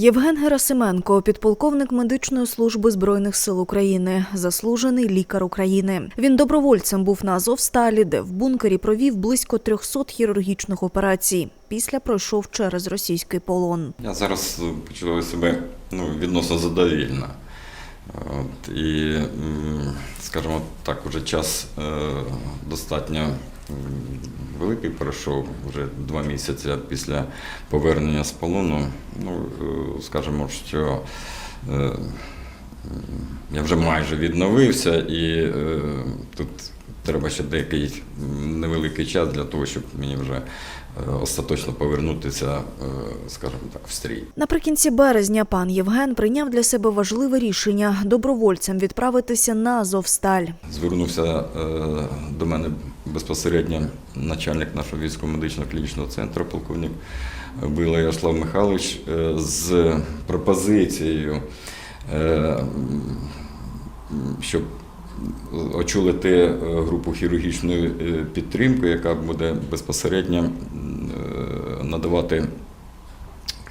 Євген Герасименко, підполковник медичної служби збройних сил України, заслужений лікар України. Він добровольцем був на Азовсталі, де в бункері провів близько 300 хірургічних операцій. Після пройшов через російський полон. Я зараз е, почуваю себе ну, відносно задовільно. От, і, скажімо так, уже час е, достатньо великий пройшов, вже два місяці після повернення з полону. Ну, е, скажімо, що е, я вже майже відновився, і е, тут треба ще деякий невеликий час для того, щоб мені вже остаточно повернутися, скажімо так, в стрій. Наприкінці березня пан Євген прийняв для себе важливе рішення добровольцем відправитися на Азовсталь. Звернувся до мене безпосередньо начальник нашого військово-медичного клінічного центру, полковник Била Ярослав Михайлович, е, з пропозицією, е, щоб очолити е, групу хірургічної підтримки, яка буде безпосередньо надавати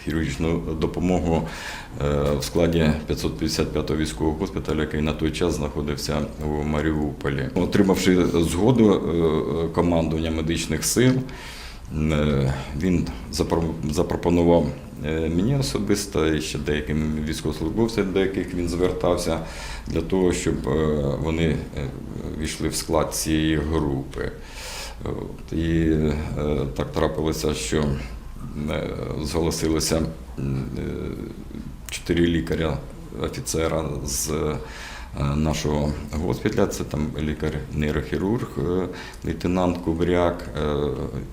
хірургічну допомогу е, в складі 555-го військового госпіталю, який на той час знаходився у Маріуполі. Отримавши згоду е, командування медичних сил, е, він запропонував мені особисто і ще деяким військовослужбовцям, до яких він звертався, для того, щоб вони війшли в склад цієї групи. І так трапилося, що е, зголосилися е, чотири лікаря офіцера з е, нашого госпіталя. Це там лікар-нейрохірург, лейтенант Кубряк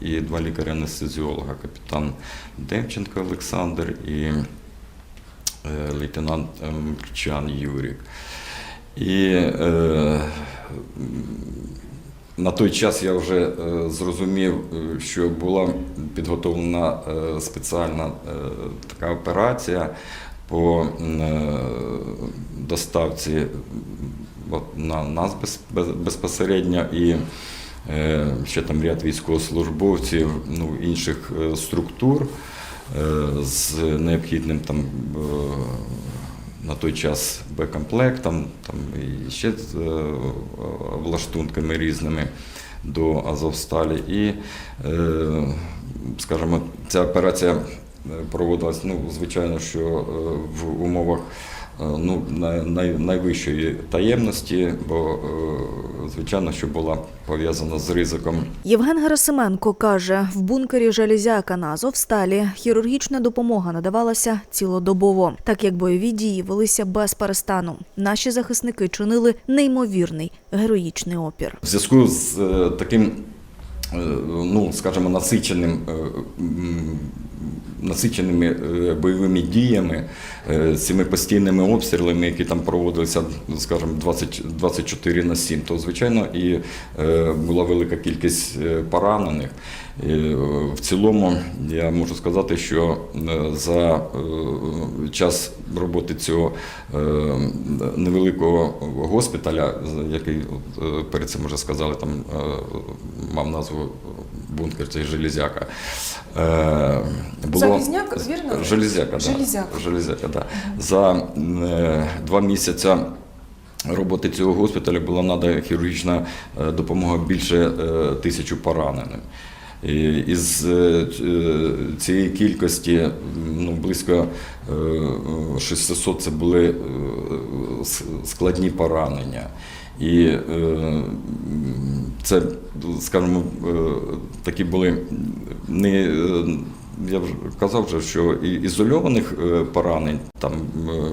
і два лікаря-анестезіолога, капітан Демченко Олександр і лейтенант Мрчан Юрік. І на той час я вже е, зрозумів, е, що була підготовлена е, спеціальна така операція по доставці на нас без- без- безпосередньо і ще там ряд військовослужбовців, ну, інших структур з необхідним там. На той час Б-комплектом, там і ще з е, влаштунками різними до Азовсталі. І, е, скажімо, ця операція е, проводилась, ну, звичайно, що в умовах ну, най- най- найвищої таємності, бо, е, звичайно, що була пов'язана з ризиком Євген Герасименко каже, в бункері Железяка на Азовсталі хірургічна допомога надавалася цілодобово, так як бойові дії велися без перестану. Наші захисники чинили неймовірний героїчний опір. В зв'язку з е, таким, е, ну, скажімо, насиченим, е, насиченими е, бойовими діями, е, цими постійними обстрілами, які там проводилися, скажімо, 20, 24 на 7, то, звичайно, і е, була велика кількість е, поранених. І, е, В цілому я можу сказати, що е, за е, час роботи цього е, невеликого госпіталя, який е, перед цим вже сказали, там е, мав назву бункер цей Железяка. е, Залізняк, вірно? Железяка, Железяка. Да. Железяка, да. За е, два місяці роботи цього госпіталю була надана хірургічна е, допомога більше е, тисячу пораненим. Із е, е, цієї кількості ну, близько е, 600 це були е, складні поранення. І е, це, скажімо, е, такі були не. Я вже казав, вже, що ізольованих е, поранень, там, е,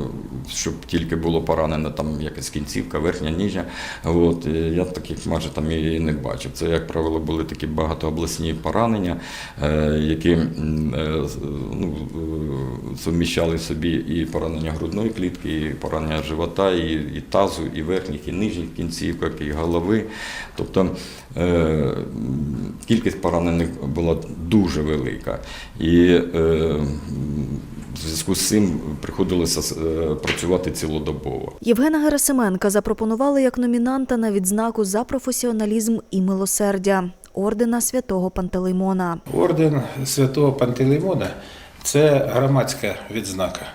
щоб тільки було поранено там якась кінцівка, верхня, нижня, от, я таких майже там і не бачив. Це, як правило, були такі багатообласні поранення, е, які ну, суміщали собі і поранення грудної клітки, і поранення живота, і, і тазу, і верхніх, і нижніх кінцівок, і голови. Тобто кількість поранених була дуже велика. І е, в зв'язку з цим приходилося е, працювати цілодобово. Євгена Герасименка запропонували як номінанта на відзнаку за професіоналізм і милосердя ордена святого Пантелеймона. Орден святого Пантелеймона Це громадська відзнака,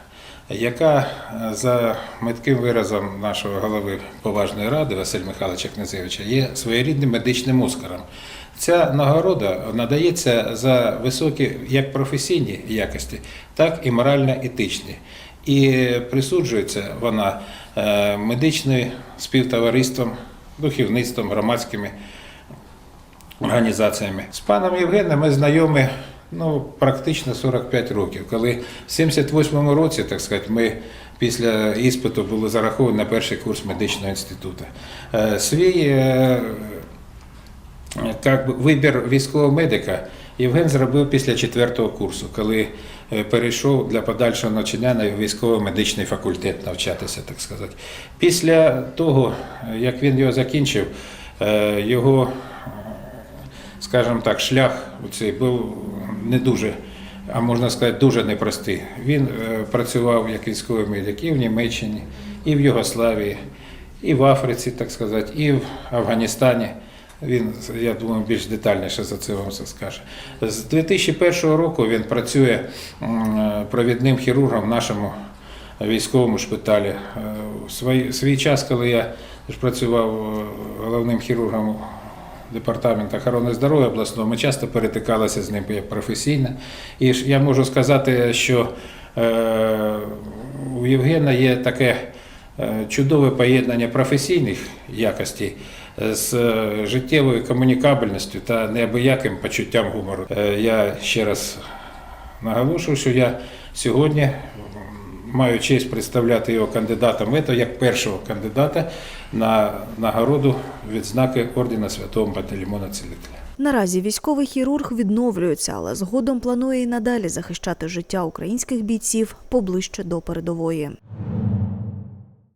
яка е, за метким виразом нашого голови поважної ради Василя Михайловича Князевича є своєрідним медичним оскаром. Ця нагорода надається за високі як професійні якості, так і морально-етичні. І присуджується вона е, медичною співтовариством, духовництвом, громадськими організаціями. З паном Євгеном ми знайомі ну, практично 45 років. Коли в 78-му році, так сказати, ми після іспиту були зараховані на перший курс медичного інституту. Е, Свій е, як би, вибір військового медика Євген зробив після четвертого курсу, коли е, перейшов для подальшого навчання на військово-медичний факультет навчатися, так сказати. Після того, е, як він його закінчив, е, його, е, скажімо так, шлях цей був не дуже. А можна сказати, дуже непростий. Він е, працював як військовий медик і в Німеччині, і в Югославії, і в Африці, так сказати, і в Афганістані. Він, я думаю, більш детальніше за це вам все скаже. З 2001 року він працює провідним хірургом в нашому військовому шпиталі. Е, в Свій, свій час, коли я працював е, головним хірургом департаменту охорони здоров'я обласного, ми часто перетикалися з ним як професійно. І я можу сказати, що е, у Євгена є таке е, чудове поєднання професійних якостей з е, життєвою комунікабельністю та неабияким почуттям гумору. Е, Я ще раз наголошую, що я сьогодні маю честь представляти його кандидатом в як першого кандидата на нагороду відзнаки ордена Святого Пантелеймона Цілителя. Наразі військовий хірург відновлюється, але згодом планує і надалі захищати життя українських бійців поближче до передової.